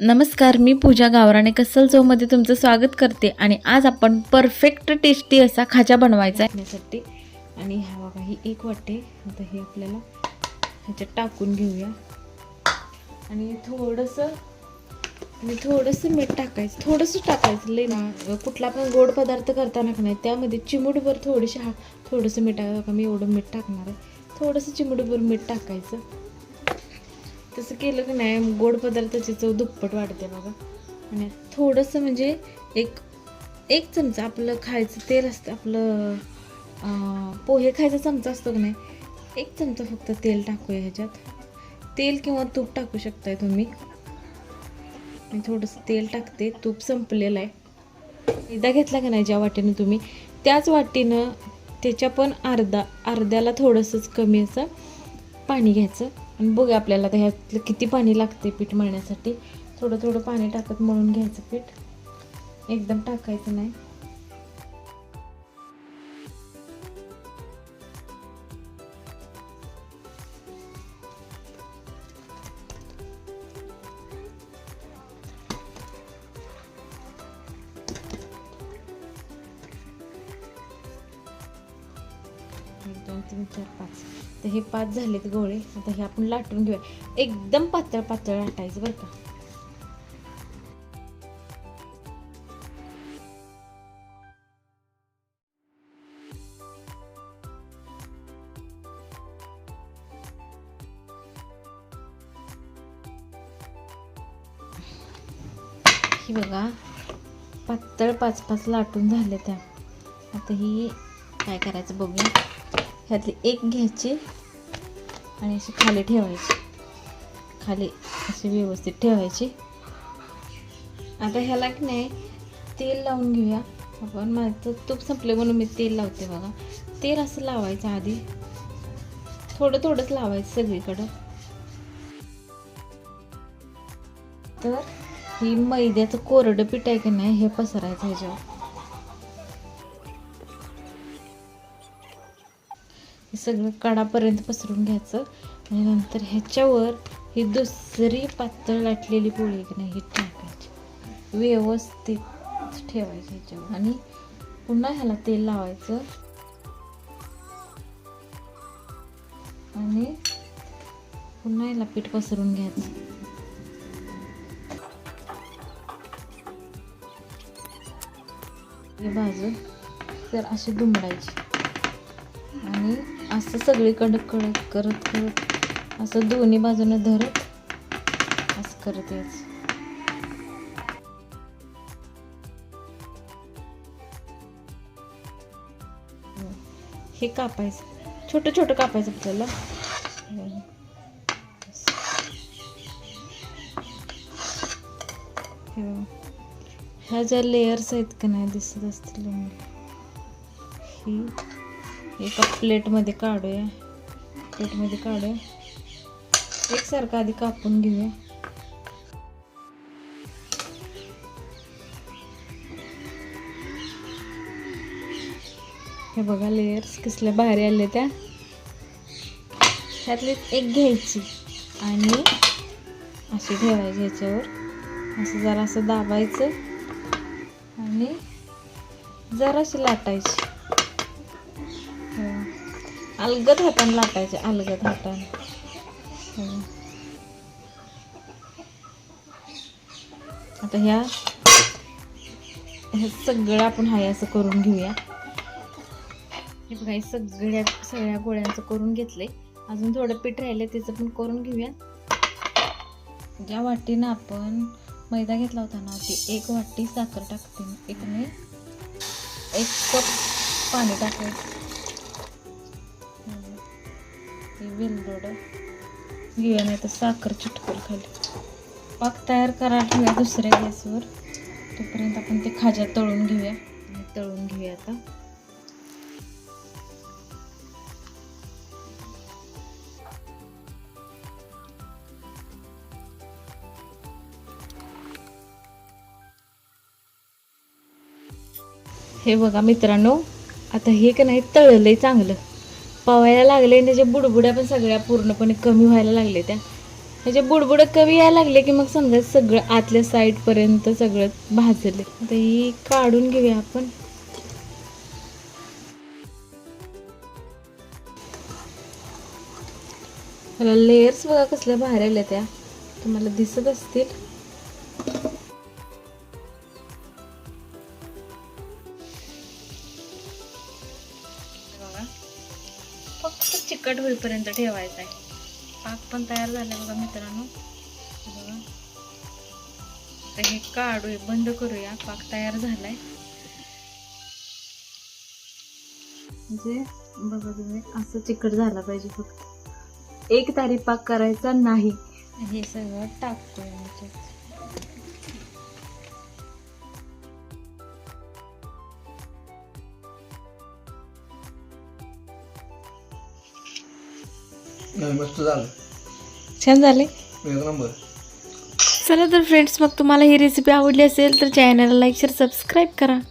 नमस्कार मी पूजा गावराणे कसल चौमध्ये तुमचं स्वागत करते आणि आज आपण परफेक्ट टेस्टी असा खाजा बनवायचा आहे. आणि हा बघा ही एक वाटते आता हे आपल्याला ह्याच्यात टाकून घेऊया. आणि थोडंसं आणि थोडंसं मीठ टाकायचं. थोडंसं टाकायचं लई ना कुठला पण गोड पदार्थ करताना का नाही त्यामध्ये चिमुटभर थोडीशी हा थोडंसं मीठ टाका मी एवढं मीठ टाकणार आहे. थोडंसं चिमुटभर मीठ टाकायचं. तसं केलं की नाही गोड पदार्थाची चव दुप्पट वाढते बघा. आणि थोडंसं म्हणजे एक एक चमचा आपलं खायचं तेल असतं आपलं पोहे खायचा चमचा असतो की नाही एक चमचा फक्त तेल टाकूया ह्याच्यात. तेल किंवा तूप टाकू शकताय तुम्ही. मी थोडंसं तेल टाकते तूप संपलेलं आहे. मैदा घेतला का नाही ज्या वाटेनं तुम्ही त्याच वाटीनं त्याच्या पण अर्धा अर्ध्याला थोडंसंच कमी असं पाणी घ्यायचं. आणि बघूया आपल्याला आता ह्यातलं किती पाणी लागते पीठ मळण्यासाठी. थोडं थोडं पाणी टाकत मळून घ्यायचं पीठ. एकदम टाकायचं नाही. एक दोन तीन चार पाच. तर हे पाच झालेत गोळे. आता हे आपण लाटून घेऊया. एकदम पातळ पातळ लाटायचं बरं का. ही बघा पातळ पाच पाच लाटून झाले त्या. आता ही काय करायचं बघूया. ह्यातली एक घ्यायची आणि अशी खाली ठेवायची. खाली अशी व्यवस्थित ठेवायची. आता ह्याला की नाही तेल लावून घेऊया. आपण माझं तूप संपले म्हणून मी तेल लावते बघा. तेल असं लावायचं आधी. थोडं थोडंच लावायचं सगळीकडं. तर ही मैद्याचं कोरडं पीठ आहे की नाही हे पसरायचं ह्याच्यावर. हे सगळं कडापर्यंत पसरून घ्यायचं. आणि नंतर ह्याच्यावर ही दुसरी पातळ लाटलेली पोळी की नाही ही टाकायची. व्यवस्थित ठेवायची ह्याच्यावर. आणि पुन्हा ह्याला तेल लावायचं. आणि पुन्हा ह्याला पीठ पसरून घ्यायचं. ही बाजू तर अशी दुमडायची. आणि असं सगळीकडं कळत करत करत असं दोन्ही बाजूने धरत असं करत यायचं. हे कापायचं. छोटं छोटं कापायचं आपल्याला. ह्या ज्या लेयर्स आहेत का नाही दिसत असतील ही एका प्लेटमध्ये काढूया. प्लेटमध्ये काढूया. एकसारखं आधी कापून घेऊया. हे बघा लेयर्स कसल्या भारी आले त्या. त्यातली एक घ्यायची आणि अशी ठेवायची ह्याच्यावर. असं जरा असं दाबायचं आणि जराशी लाटायची. अलगद हाताने लाटायचे अलगद हाताने. आता ह्या हे सगळं आपण हाय असं करून घेऊया. हे बघा हे सगळ्या सगळ्या गोळ्यांचं करून घेतलंय. अजून थोडं पीठ राहिलं त्याचं पण करून घेऊया. ज्या वाटीनं आपण मैदा घेतला होता ना ती एक वाटी साखर टाकते. एक मी एक कप पाणी टाकायचं वेलदोड. घेऊया नाही तर साखर चिटकल खाली. पाक तयार करा ठेवूया दुसऱ्या गॅसवर. तोपर्यंत आपण ते खाज्या तळून घेऊया. आणि तळून घेऊया आता. हे बघा मित्रांनो आता हे का नाही तळलंय चांगलं. पवायला लागले आणि त्याच्या बुडबुड्या पण सगळ्या पूर्णपणे कमी व्हायला लागले त्या. त्याच्या बुडबुड कमी यायला लागले की मग समजा सगळं आतल्या साईडपर्यंत सगळं भाजले. आता ही काढून घेऊया आपण. लेयर्स बघा कसल्या बाहेर आल्या त्या. तुम्हाला दिसत असतील. चिकट होईपर्यंत ठेवायचं आहे. पाक पण तयार झाला बघा मित्रांनो. बघा. तर हे काढूया बंद करूया. पाक तयार झालाय. म्हणजे बघा तुम्ही असं चिकट झाला पाहिजे फक्त. एक तारी पाक करायचा नाही. हे सगळं टाकतोय नाही मस्त झालं. छान झाले. एक नंबर. चला तर फ्रेंड्स मग तुम्हाला ही रेसिपी आवडली असेल तर चॅनलला लाईक शेअर सबस्क्राईब करा.